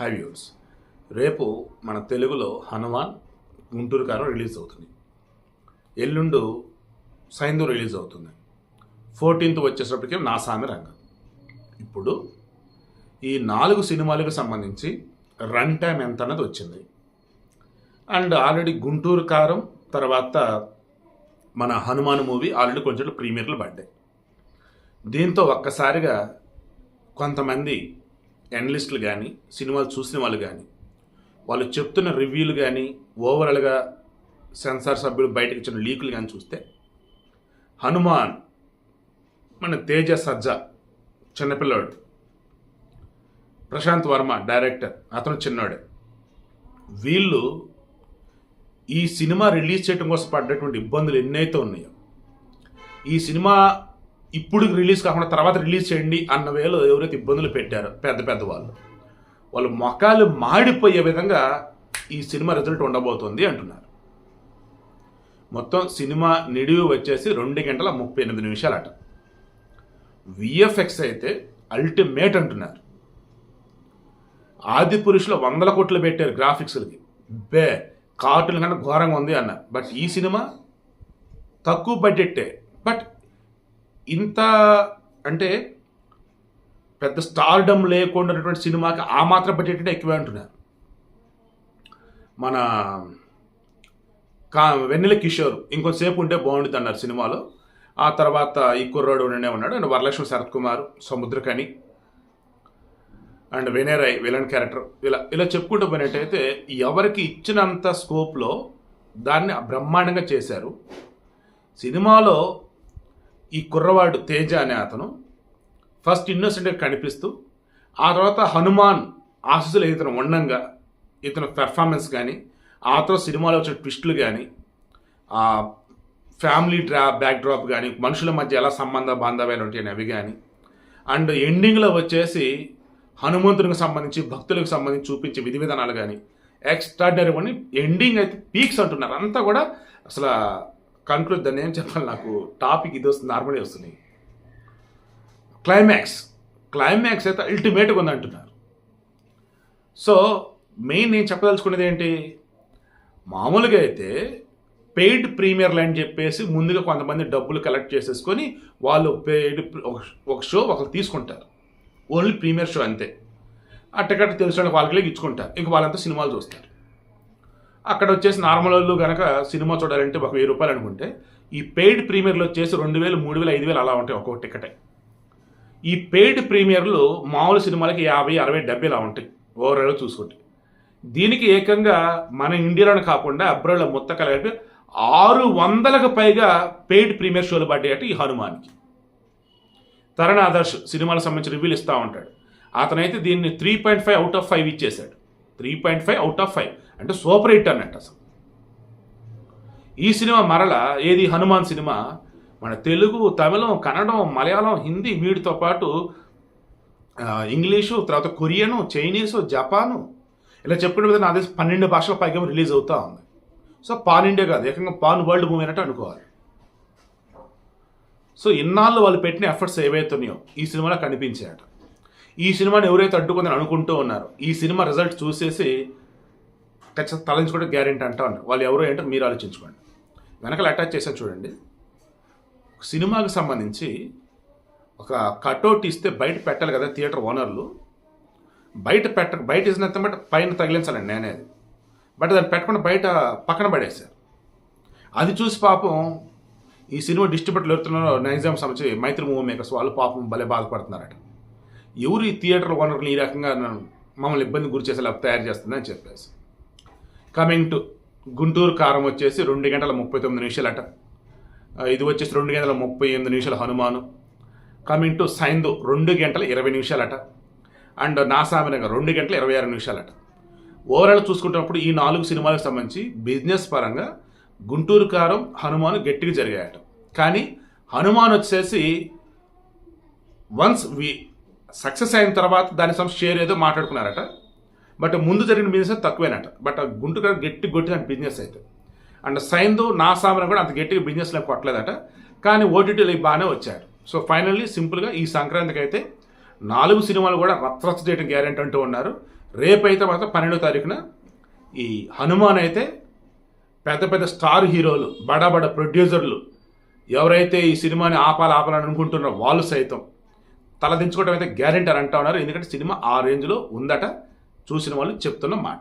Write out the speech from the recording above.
High viewers రేపు మన తెలుగులో హనుమాన్ గుంటూరు కారం రిలీజ్ అవుతుంది. ఎల్లుండు సైందు రిలీజ్ అవుతుంది. ఫోర్టీన్త్ వచ్చేటప్పటికి నా సామి రంగం. ఇప్పుడు ఈ నాలుగు సినిమాలకు సంబంధించి రన్ టైం ఎంత అన్నది వచ్చింది. అండ్ ఆల్రెడీ గుంటూరు కారం తర్వాత మన హనుమాన్ మూవీ ఆల్రెడీ కొంచెం ప్రీమియర్లు పడ్డాయి. దీంతో ఒక్కసారిగా కొంతమంది అనలిస్టులు కానీ సినిమాలు చూసిన వాళ్ళు కానీ వాళ్ళు చెప్తున్న రివ్యూలు కానీ ఓవరాల్గా సెన్సార్ సభ్యులు బయటకు ఇచ్చిన లీకులు కానీ చూస్తే హనుమాన్ మన తేజ సజ్జా చిన్నపిల్లాడు ప్రశాంత్ వర్మ డైరెక్టర్ అతను చిన్నోడే. వీళ్ళు ఈ సినిమా రిలీజ్ చేయడం కోసం పడ్డటువంటి ఇబ్బందులు ఎన్నైతే ఉన్నాయో ఈ సినిమా ఇప్పుడు రిలీజ్ కాకుండా తర్వాత రిలీజ్ చేయండి అన్న వేలో ఎవరైతే ఇబ్బందులు పెట్టారో పెద్ద పెద్ద వాళ్ళు వాళ్ళు మొఖాలు మాడిపోయే విధంగా ఈ సినిమా రిజల్ట్ ఉండబోతోంది అంటున్నారు. మొత్తం సినిమా నిడివి వచ్చేసి రెండు గంటల ముప్పై ఎనిమిది నిమిషాలట. విఎఫ్ఎక్స్ అయితే అల్టిమేట్ అంటున్నారు. ఆది పురుషులు వందల కోట్లు పెట్టారు గ్రాఫిక్స్లకి బే కార్టూన్ కన్నా ఘోరంగా ఉంది అన్నారు బట్ ఈ సినిమా తక్కువ బడ్జెట్టే బట్ ఇంత అంటే పెద్ద స్టార్డమ్ లేకుండా ఉన్నటువంటి సినిమాకి ఆ మాత్రం బడ్జెట్ ఎక్కువే అంటున్నారు. మన కా వెన్నెల కిషోర్ ఇంకొంతసేపు ఉంటే బాగుంటుంది అన్నారు సినిమాలో. ఆ తర్వాత ఈ కుర్రాడు ఉండనే ఉన్నాడు. And Varalakshmi Sarath Kumar Samuthirakani and Vinay Rai villain character. ఇలా ఇలా చెప్పుకుంటూ పోయినట్టయితే ఎవరికి ఇచ్చినంత స్కోప్లో దాన్ని బ్రహ్మాండంగా చేశారు. సినిమాలో ఈ కుర్రవాడు తేజ అనే అతను ఫస్ట్ ఇన్నోసెంట్గా కనిపిస్తూ ఆ తర్వాత హనుమాన్ ఆశీస్సులు ఇతను ఉండంగా ఇతను పెర్ఫార్మెన్స్ కానీ ఆ తర్వాత సినిమాలో వచ్చిన ట్విస్టులు కానీ ఆ ఫ్యామిలీ డ్రా బ్యాక్ డ్రాప్ కానీ మనుషుల మధ్య ఎలా సంబంధ బాంధవ్యాలు ఉంటాయని అవి కానీ అండ్ ఎండింగ్లో వచ్చేసి హనుమంతునికి సంబంధించి భక్తులకు సంబంధించి చూపించే విధి విధానాలు కానీ ఎక్స్ట్రాడినరీ అని ఎండింగ్ అయితే పీక్స్ అంటున్నారు. అంతా కూడా అసలు కంక్లూడ్ దాన్ని ఏం చెప్పాలి నాకు? టాపిక్ ఇది వస్తుంది నార్మలే వస్తుంది. క్లైమాక్స్ క్లైమాక్స్ అయితే అల్టిమేట్గా ఉంది అంటున్నారు సో మెయిన్ నేను చెప్పదలుచుకునేది ఏంటి? మామూలుగా అయితే పెయిడ్ ప్రీమియర్లు అని చెప్పేసి ముందుగా కొంతమంది డబ్బులు కలెక్ట్ చేసేసుకొని వాళ్ళు పెయిడ్ ఒక షో ఒకరు తీసుకుంటారు. ఓన్లీ ప్రీమియర్ షో అంతే. ఆ టికెట్ తెలిసిన వాళ్ళకి ఇచ్చుకుంటారు. ఇంక వాళ్ళంతా సినిమాలు చూస్తారు. అక్కడ వచ్చేసి నార్మల్ వాళ్ళు కనుక సినిమా చూడాలంటే ఒక వెయ్యి రూపాయలు అనుకుంటే ఈ పెయిడ్ ప్రీమియర్లు వచ్చేసి రెండు వేలు మూడు వేలు ఐదు వేలు అలా ఉంటాయి ఒక్కొక్క టికెటే ఈ పెయిడ్ ప్రీమియర్లు మామూలు సినిమాలకి యాభై అరవై డెబ్బై ఇలా ఉంటాయి. ఓవరాల్గా చూసుకుంటే. దీనికి ఏకంగా మన ఇండియాలోనే కాకుండా అబ్రాడ్లో మొత్తం కలిపి ఆరు వందలకు పైగా పెయిడ్ ప్రీమియర్ షోలు పడ్డాయట ఈ హనుమాన్కి. తరణ్ ఆదర్శ్ సినిమాలకు సంబంధించి రివ్యూలు ఇస్తూ ఉంటాడు. అతనైతే దీన్ని three point five out of five ఇచ్చేశాడు. Three point five out of five అంటే సూపర్ హిట్ అన్నట్టు అసలు. ఈ సినిమా మరల ఏది హనుమాన్ సినిమా? మన తెలుగు తమిళం కన్నడం మలయాళం హిందీ వీటితో పాటు ఇంగ్లీషు తర్వాత కొరియను చైనీసు జపాను. ఇలా చెప్పుకునే విధంగా నా పన్నెండు భాషల పైగా రిలీజ్ అవుతూ ఉంది. సో పాన్ ఇండియా కాదు ఏకంగా పాన్ వరల్డ్ మూవీ అన్నట్టు అనుకోవాలి. సో ఇన్నాళ్ళు వాళ్ళు పెట్టిన ఎఫర్ట్స్ ఏవైతున్నాయో ఈ సినిమాలో కనిపించాయట ఈ సినిమాని ఎవరైతే అడ్డుకుందని అనుకుంటూ ఉన్నారు ఈ సినిమా రిజల్ట్ చూసేసి ఖచ్చితంగా తలంచుకోవడం గ్యారెంటీ అంటా ఉన్నారు. వాళ్ళు ఎవరో ఏంటో మీరు ఆలోచించుకోండి. వెనకాల అటాచ్ చేసాను చూడండి. సినిమాకి సంబంధించి ఒక కటౌట్ ఇస్తే బయట పెట్టాలి కదా థియేటర్ ఓనర్లు బయట పెట్ట బయట ఇచ్చినంత బట్ పైన తగిలించాలండి నేనే. బట్ దాన్ని పెట్టకుండా బయట పక్కన పడేశారు. అది చూసి పాపం ఈ సినిమా డిస్ట్రిబ్యూటర్లు ఎవరుతున్నారో నైజాం సంబంధించి మైత్రి మూవీ మేకర్స్ వాళ్ళు పాపం భలే బాధపడుతున్నారట. ఎవరు ఈ థియేటర్ ఓనర్లు ఈ రకంగా మమ్మల్ని ఇబ్బంది గురి చేసేలా తయారు చేస్తుందని చెప్పేసి. కమింగ్ టు గుంటూరు కారం వచ్చేసి రెండు గంటల ముప్పై తొమ్మిది నిమిషాలట. ఇది వచ్చేసి రెండు గంటల ముప్పై ఎనిమిది నిమిషాల హనుమాను. కమింగ్ టు సైందు రెండు గంటల ఇరవై నిమిషాలట. అండ్ నాసామినగర్ రెండు గంటల ఇరవై ఆరు నిమిషాలట. ఓవరాల్ చూసుకుంటున్నప్పుడు ఈ నాలుగు సినిమాలకు సంబంధించి బిజినెస్ పరంగా గుంటూరు కారం హనుమాను గట్టిగా జరిగాయట. కానీ హనుమాన్ వచ్చేసి వన్స్ వి సక్సెస్ అయిన తర్వాత దాని సంబంధించి షేర్ ఏదో మాట్లాడుకున్నారట. బట్ ముందు జరిగిన బిజినెస్ తక్కువేనట. బట్ గుంటుగా గట్టి కొట్టిన బిజినెస్ అయితే. అండ్ సైన్దు నా సామాన్ కూడా అంత గట్టిగా బిజినెస్లో కొట్టలేదట. కానీ ఓటీటీలు బాగానే వచ్చాడు సో ఫైనల్లీ సింపుల్గా ఈ సంక్రాంతికి అయితే నాలుగు సినిమాలు కూడా రత్రత్స చేయడం గ్యారెంటీ అంటూ ఉన్నారు. రేపైతే మాత్రం పన్నెండో తారీఖున ఈ హనుమాన్ అయితే పెద్ద పెద్ద స్టార్ హీరోలు బడా బడ ప్రొడ్యూసర్లు ఎవరైతే ఈ సినిమాని ఆపాలి ఆపాలని అనుకుంటున్నారో వాళ్ళు సైతం తలదించుకోవడం అయితే గ్యారెంటీ అని అంటా ఉన్నారు. ఎందుకంటే సినిమా ఆ రేంజ్లో ఉందట. చూసిన వాళ్ళు చెప్తున్న మాట.